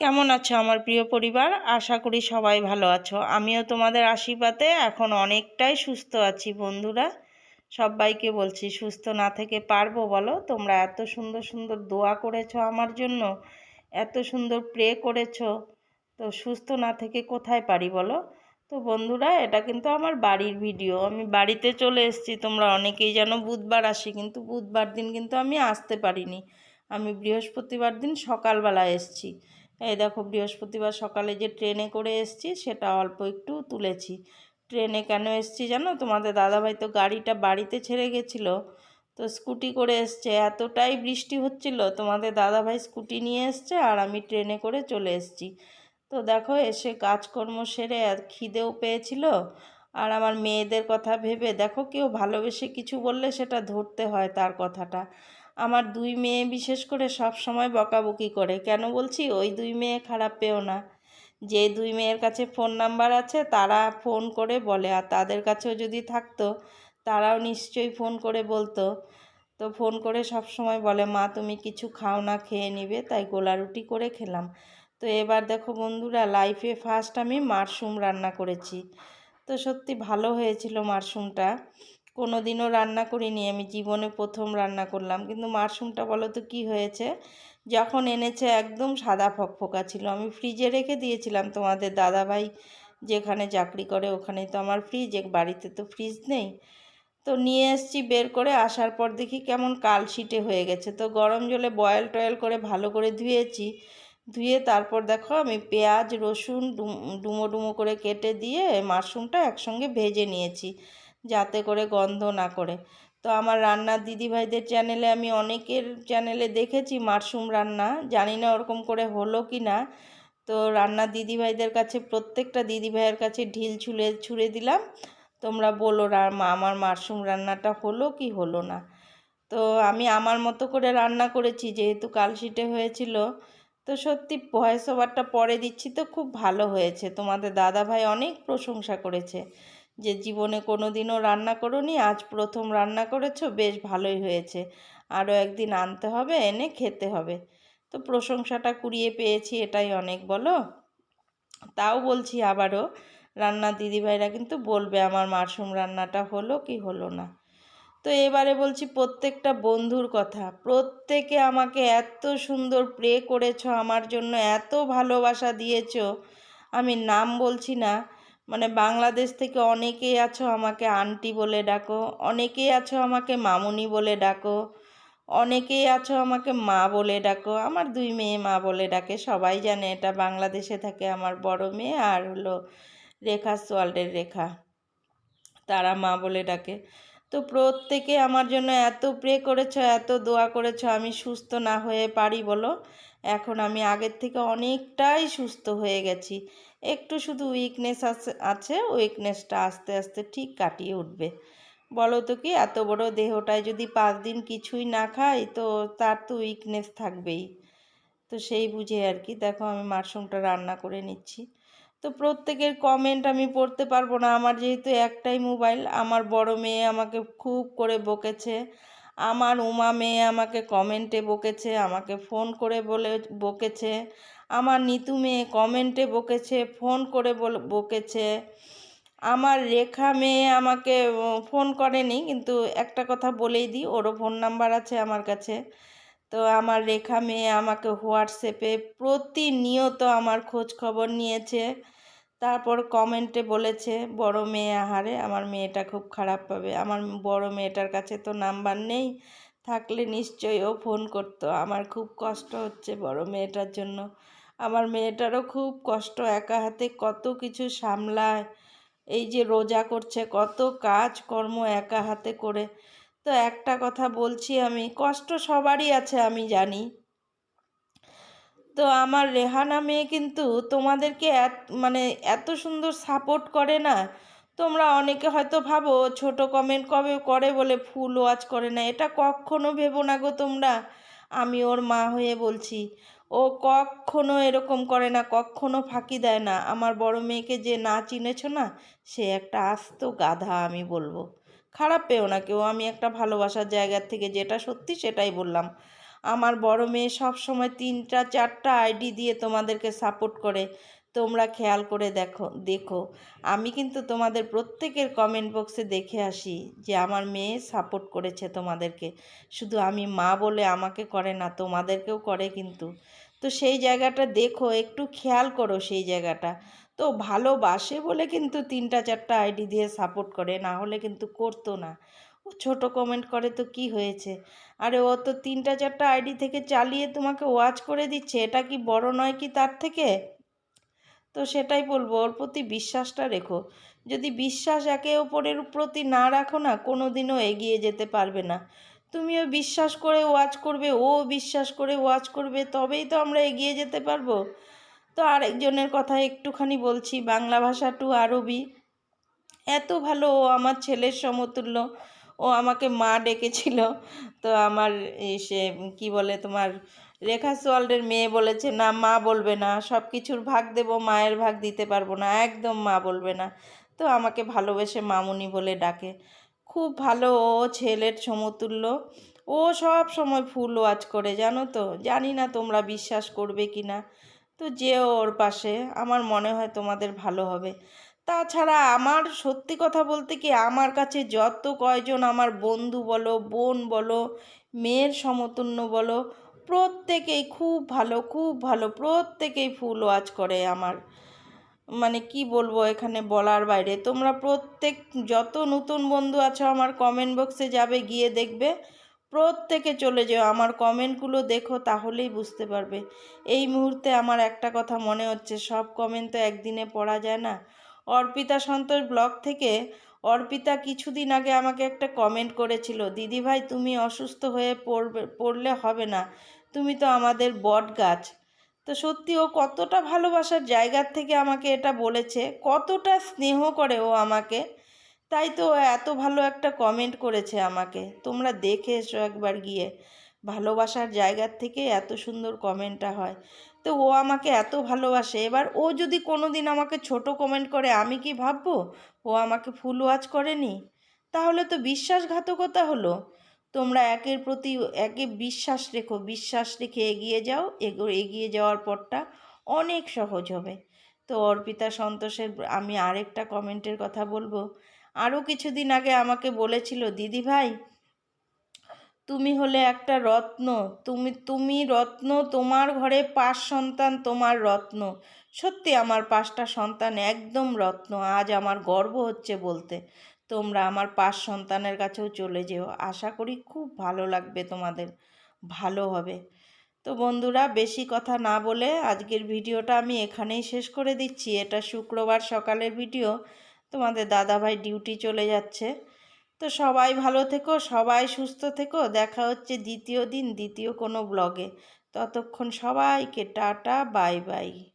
কেমন আছো আমার প্রিয় পরিবার? আশা করি সবাই ভালো আছো। আমিও তোমাদের আশীর্বাদে এখন অনেকটাই সুস্থ আছি বন্ধুরা। সবাইকে বলছি, সুস্থ না থেকে পারব বলো? তোমরা এত সুন্দর সুন্দর দোয়া করেছ আমার জন্য, এত সুন্দর প্রে করেছ। তো সুস্থ না থেকে কোথায় পারি বলো? তো বন্ধুরা, এটা কিন্তু আমার বাড়ির ভিডিও আমি বাড়িতে চলে এসেছি, তোমরা অনেকেই যেন বুধবার আসি, কিন্তু বুধবার দিন কিন্তু আমি আসতে পারিনি। আমি বৃহস্পতিবার দিন সকালবেলা এসেছি। এই দেখো বৃহস্পতিবার সকালে যে ট্রেনে করে এসেছি, সেটা অল্প একটু তুলেছি। ট্রেনে কেন এসেছি জানো? তোমাদের দাদাভাই তো গাড়িটা বাড়িতে ছেড়ে গেছিল, তো স্কুটি করে এসছে। এতটাই বৃষ্টি হচ্ছিল, তোমাদের দাদাভাই স্কুটি নিয়ে এসছে আর আমি ট্রেনে করে চলে এসেছি। তো দেখো, এসে কাজকর্ম সেরে আর খিদেও পেয়েছিল। আর আমার মেয়েদের কথা ভেবে, দেখো কেউ ভালোবেসে কিছু বললে সেটা ধরতে হয় তার কথাটা। আমার দুই মেয়ে বিশেষ করে সব সময় বকাবকি করে। কেন বলছি? ওই দুই মেয়ে খারাপ পেও না। যে দুই মেয়ের কাছে ফোন নাম্বার আছে, তারা ফোন করে বলে, আর তাদের কাছেও যদি থাকতো, তারাও নিশ্চয়ই ফোন করে বলতো। তো ফোন করে সব সময় বলে, মা, তুমি কিছু খাও না, খেয়ে নিবে। তাই গোলা রুটি করে খেলাম। তো এবার দেখো বন্ধুরা লাইফে ফার্স্ট আমি মাশরুম রান্না করেছি। তো সত্যি ভালো হয়েছিল মাশরুমটা। কোনো দিনও রান্না করিনি। আমি জীবনে প্রথম রান্না করলাম। কিন্তু মাশরুমটা বলো তো কী হয়েছে? যখন এনেছে একদম সাদা ফকফকা ছিল। আমি ফ্রিজে রেখে দিয়েছিলাম তোমাদের দাদাভাই যেখানে চাকরি করে, ওখানেই তো আমার ফ্রিজ এক বাড়িতে তো ফ্রিজ নেই। তো নিয়ে এসছি বের করে। আসার পর দেখি কেমন কালশিটে হয়ে গেছে। তো গরম জলে বয়েল টয়েল করে ভালো করে ধুয়েছি। ধুয়ে তারপর দেখো আমি পেঁয়াজ, রসুন ডুমো ডুমো করে কেটে দিয়ে মাশরুমটা একসঙ্গে ভেজে নিয়েছি। যাতে করে গন্ধ না করে। তো আমার রান্নার দিদিভাইদের চ্যানেলে আমি অনেকের চ্যানেলে দেখেছি মাশরুম রান্না। জানি না ওরকম করে হলো কি না। তো রান্নার দিদিভাইদের কাছে, প্রত্যেকটা দিদিভাইয়ের কাছে ঢিল ছুঁড়ে ছুঁড়ে দিলাম। তোমরা বলো আমার মাশরুম রান্নাটা হলো কি হলো না? তো আমি আমার মতো করে রান্না করেছি, যেহেতু কালশিটে হয়েছিল। তো সত্যি ভয়েস ওভারটা পরে দিচ্ছি তো খুব ভালো হয়েছে। তোমাদের দাদা ভাই অনেক প্রশংসা করেছে। যে জীবনে কোনো দিনও রান্না করনি, আজ প্রথম রান্না করেছ, বেশ ভালোই হয়েছে। আরও একদিন আনতে হবে, এনে খেতে হবে। তো প্রশংসাটা কুড়িয়ে পেয়েছি, এটাই অনেক বলো। তাও বলছি আবারও, রান্না দিদিভাইরা কিন্তু বলবে আমার মাশরুম রান্নাটা হলো কি হলো না। তো এবারে বলছি প্রত্যেকটা বন্ধুর কথা, প্রত্যেকে আমাকে এত সুন্দর প্রে করেছ, আমার জন্য এত ভালোবাসা দিয়েছ, আমি নাম বলছি না মানে বাংলাদেশ থেকে অনেকেই আছো আমাকে আন্টি বলে ডাকো অনেকেই আছো আমাকে মামুনি বলে ডাকো অনেকেই আছো আমাকে মা বলে ডাকো, আমার দুই মেয়ে মা বলে ডাকে, সবাই জানে এটা বাংলাদেশে থাকে আমার বড় মেয়ে আর হলো রেখা সোয়াল্ডের রেখা, তারা মা বলে ডাকে। তো প্রত্যেকে আমার জন্য এত প্রে করেছ, এত দোয়া করেছ, আমি সুস্থ না হয়ে পারি বলো, এখন আমি আগের থেকে অনেকটাই সুস্থ হয়ে গেছি। একটু শুধু উইকনেস আছে আছে উইকনেসটা আস্তে আস্তে ঠিক কাটিয়ে উঠবে। বলো তো কি, এত বড় দেহটায় যদি পাঁচ দিন কিছুই না খাই, তো তার তো উইকনেস থাকবেই। তো সেই বুঝে আর কি, দেখো আমি মাশরুমটা রান্না করে নিচ্ছি। তো প্রত্যেকের কমেন্ট আমি পড়তে পারব না, আমার যেহেতু একটাই মোবাইল আমার বড় মেয়ে আমাকে খুব করে বকেছে। আমার উমা মেয়ে আমাকে কমেন্টে বকেছে, আমাকে ফোন করে বলে, বকেছে। আমার নিতু মেয়ে কমেন্টে বকেছে, ফোন করে বকেছে। আমার রেখা মেয়ে আমাকে ফোন করেনি, কিন্তু একটা কথা বলেই দিই, ওরও ফোন নাম্বার আছে আমার কাছে। তো আমার রেখা মেয়ে আমাকে হোয়াটসঅ্যাপে প্রতিনিয়ত আমার খোঁজ খবর নিয়েছে, তারপর কমেন্টে বলেছে, বড় মেয়ে, আহারে, আমার মেয়েটা খুব খারাপ পাবে। আমার বড় মেয়েটার কাছে তো নাম্বার নেই, থাকলে নিশ্চয়ই ও ফোন করতো। আমার খুব কষ্ট হচ্ছে বড় মেয়েটার জন্য। আমার মেয়েটারও খুব কষ্ট, একা হাতে কত কিছু সামলায়, এই যে রোজা করছে, কত কাজ কর্ম একা হাতে করে। তো একটা কথা বলছি আমি, কষ্ট সবারই আছে আমি জানি। তো আমার রেহানা মেয়ে কিন্তু তোমাদেরকে মানে এত সুন্দর সাপোর্ট করে না। তোমরা অনেকে হয়তো ভাবো, ছোট কমেন্ট কবে করে বলে ফুল ওয়াচ করে না, এটা কখনো ভেবো না গো তোমরা। আমি ওর মা হয়ে বলছি। ও কখনো এরকম করে না, কখনো ফাঁকি দেয় না। আমার বড় মেয়েকে যে না চিনেছ না, সে একটা আস্ত গাধা আমি বলব। খারাপ পেও না কেউ, আমি একটা ভালোবাসার জায়গার থেকে যেটা সত্যি সেটাই বললাম। আমার বড় মেয়ে সব সময় তিনটা, চারটা আইডি দিয়ে তোমাদেরকে সাপোর্ট করে। তোমরা খেয়াল করে দেখো দেখো। আমি কিন্তু তোমাদের প্রত্যেকের কমেন্ট বক্সে দেখে আসি যে আমার মেয়ে সাপোর্ট করেছে তোমাদেরকে। শুধু আমি মা বলে আমাকে করে না, তোমাদেরকেও করে কিন্তু। তো সেই জায়গাটা দেখো, একটু খেয়াল করো সেই জায়গাটা। তো ভালোবাসে বলে কিন্তু তিনটা চারটা আইডি দিয়ে সাপোর্ট করে, না হলে কিন্তু করতো না। ও ছোট কমেন্ট করে তো কি হয়েছে? আরে ও তো তিনটা চারটা আইডি থেকে চালিয়ে তোমাকে ওয়াচ করে দিচ্ছে, এটা কি বড় নয় কি তার থেকে? তো সেটাই বলব, ওর প্রতি বিশ্বাসটা রেখো। যদি বিশ্বাস একে অপরের প্রতি না রাখো না কোনো দিনও এগিয়ে যেতে পারবে না। তুমিও বিশ্বাস করে ওয়াচ করবে, ও বিশ্বাস করে ওয়াচ করবে, তবেই তো আমরা এগিয়ে যেতে পারব। তো আরেকজনের কথা একটুখানি বলছি, বাংলা ভাষা টু আরবি। এত ভালো ও আমার ছেলের সমতুল্য। ও আমাকে মা ডেকেছিল। তো আমার সে কি বলে তোমার রেখা সোয়াল্ডের মেয়ে বলেছে, না, মা বলবে না। সব কিছুর ভাগ দেব, মায়ের ভাগ দিতে পারব না। একদম মা বলবে না। তো আমাকে ভালোবেসে মামুনি বলে ডাকে। খুব ভালো ও ছেলের সমতুল্য। ও সব সময় ফুল ওয়াজ করে, জানো তো? জানি না তোমরা বিশ্বাস করবে কি না তো যেও ওর পাশে। আমার মনে হয় তোমাদের ভালো হবে। তাছাড়া আমার সত্যি কথা বলতে কি আমার কাছে যত কয়জন আমার বন্ধু বলো, বোন বলো, মেয়ের সমতুল্য বলো, প্রত্যেকেই খুব ভালো খুব ভালো, প্রত্যেকেই ফুল ওয়াজ করে আমার। মানে কি বলব এখানে বলার বাইরে। তোমরা প্রত্যেক, যত নতুন বন্ধু আছো আমার কমেন্ট বক্সে যাবে, গিয়ে দেখবে। প্রত্যেকে চলে যেও, আমার কমেন্টগুলো দেখো তাহলেই বুঝতে পারবে। এই মুহূর্তে আমার একটা কথা মনে হচ্ছে, সব কমেন্ট তো একদিনে পড়া যায় না। অর্পিতা সন্তোষ ব্লগ থেকে, অর্পিতা কিছুদিন আগে আমাকে একটা কমেন্ট করেছিল, দিদি ভাই, তুমি অসুস্থ হয়ে পড়বে, পড়লে হবে না, তুমি তো আমাদের বট গাছ। তো সত্যি ও কতটা ভালোবাসার জায়গার থেকে আমাকে এটা বলেছে, কতটা স্নেহ করে ও আমাকে, তাই তো এত ভালো একটা কমেন্ট করেছে আমাকে। তোমরা দেখে এসো একবার গিয়ে। ভালোবাসার জায়গার থেকে এত সুন্দর কমেন্টটা হয়। তো ও আমাকে এত ভালোবাসে। এবার ও যদি কোনো দিন আমাকে ছোট কমেন্ট করে, আমি কি ভাববো? ও আমাকে ফুল ওয়াচ করেনি? তাহলে তো বিশ্বাসঘাতকতা হলো। তোমরা একের প্রতি একে বিশ্বাস রেখো। বিশ্বাস রেখে এগিয়ে যাও। এগো, এগিয়ে যাওয়ার পরটা অনেক সহজ হবে। তো অর্পিতা সন্তোষের আমি আরেকটা কমেন্টের কথা বলব। আরও কিছুদিন আগে আমাকে বলেছিল, দিদি ভাই তুমি হলে একটা রত্ন। তুমি তুমি রত্ন, তোমার ঘরে পাঁচ সন্তান, তোমার রত্ন। সত্যি আমার পাঁচটা সন্তান একদম রত্ন। আজ আমার গর্ব হচ্ছে বলতে। তোমরা আমার পাঁচ সন্তানের কাছেও চলে যেও। আশা করি খুব ভালো লাগবে তোমাদের। ভালো হবে। তো বন্ধুরা, বেশি কথা না বলে আজকের ভিডিওটা আমি এখানেই শেষ করে দিচ্ছি। এটা শুক্রবার সকালের ভিডিও। তোমাদের দাদাভাই ডিউটি চলে যাচ্ছে। তো সবাই ভালো থেকো, সবাই সুস্থ থেকো। দেখা হচ্ছে দ্বিতীয় দিন, দ্বিতীয় কোনো ব্লগে ততক্ষণ সবাইকে টাটা, বাই বাই।